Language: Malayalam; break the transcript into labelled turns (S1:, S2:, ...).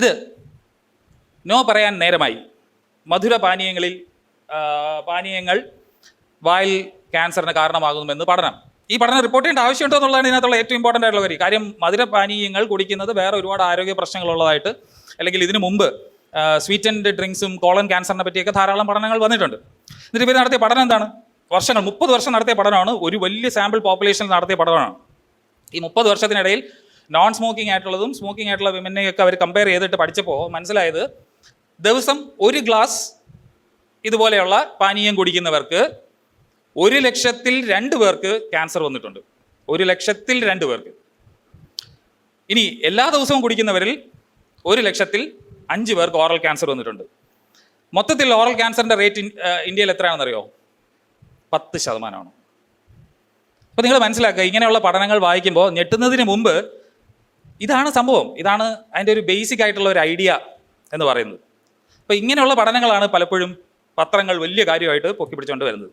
S1: ഇത് നോ പറയാൻ നേരമായി. മധുര പാനീയങ്ങളിൽ പാനീയങ്ങൾ വായിൽ ക്യാൻസറിന് കാരണമാകുമെന്ന് പഠനം. ഈ പഠനം റിപ്പോർട്ട് ചെയ്യേണ്ട ആവശ്യമുണ്ടോ എന്നുള്ളതാണ് ഇതിനകത്തുള്ള ഏറ്റവും ഇമ്പോർട്ടന്റ് ആയിട്ടുള്ള കാര്യം. കാര്യം മധുര പാനീയങ്ങൾ കുടിക്കുന്നത് വേറെ ഒരുപാട് ആരോഗ്യ പ്രശ്നങ്ങളുള്ളതായിട്ട് അല്ലെങ്കിൽ ഇതിനു മുമ്പ് സ്വീറ്റ് ആൻഡ് ഡ്രിങ്ക്സും കോളൻ ക്യാൻസറിനെ പറ്റിയൊക്കെ ധാരാളം പഠനങ്ങൾ വന്നിട്ടുണ്ട്. എന്നിട്ട് ഇവർ നടത്തിയ പഠനം എന്താണ്? വർഷങ്ങൾ മുപ്പത് വർഷം നടത്തിയ പഠനമാണ്. ഒരു വലിയ സാമ്പിൾ പോപ്പുലേഷനിൽ നടത്തിയ പഠനമാണ്. ഈ മുപ്പത് വർഷത്തിനിടയിൽ നോൺ സ്മോക്കിംഗ് ആയിട്ടുള്ളതും സ്മോക്കിംഗ് ആയിട്ടുള്ള വിമനെയൊക്കെ അവർ കമ്പയർ ചെയ്തിട്ട് പഠിച്ചപ്പോൾ മനസ്സിലായത് ദിവസം ഒരു ഗ്ലാസ് ഇതുപോലെയുള്ള പാനീയം കുടിക്കുന്നവർക്ക് ഒരു ലക്ഷത്തിൽ രണ്ട് പേർക്ക് ക്യാൻസർ വന്നിട്ടുണ്ട്. ഒരു ലക്ഷത്തിൽ രണ്ട് പേർക്ക്. ഇനി എല്ലാ ദിവസവും കുടിക്കുന്നവരിൽ ഒരു ലക്ഷത്തിൽ അഞ്ച് പേർക്ക് ഓറൽ ക്യാൻസർ വന്നിട്ടുണ്ട്. മൊത്തത്തിൽ ഓറൽ ക്യാൻസറിന്റെ റേറ്റ് ഇന്ത്യയിൽ എത്രയാണെന്നറിയോ? പത്ത് ശതമാനമാണ്. അപ്പോൾ നിങ്ങൾ മനസ്സിലാക്കുക ഇങ്ങനെയുള്ള പഠനങ്ങൾ വായിക്കുമ്പോൾ ഞെട്ടുന്നതിന് മുമ്പ് ഇതാണ് സംഭവം. ഇതാണ് അതിന്റെ ഒരു ബേസിക് ആയിട്ടുള്ള ഒരു ഐഡിയ എന്ന് പറയുന്നത്. അപ്പോൾ ഇങ്ങനെയുള്ള പഠനങ്ങളാണ് പലപ്പോഴും പത്രങ്ങൾ വലിയ കാര്യമായിട്ട് പൊക്കി പിടിച്ചുകൊണ്ട് വരുന്നത്.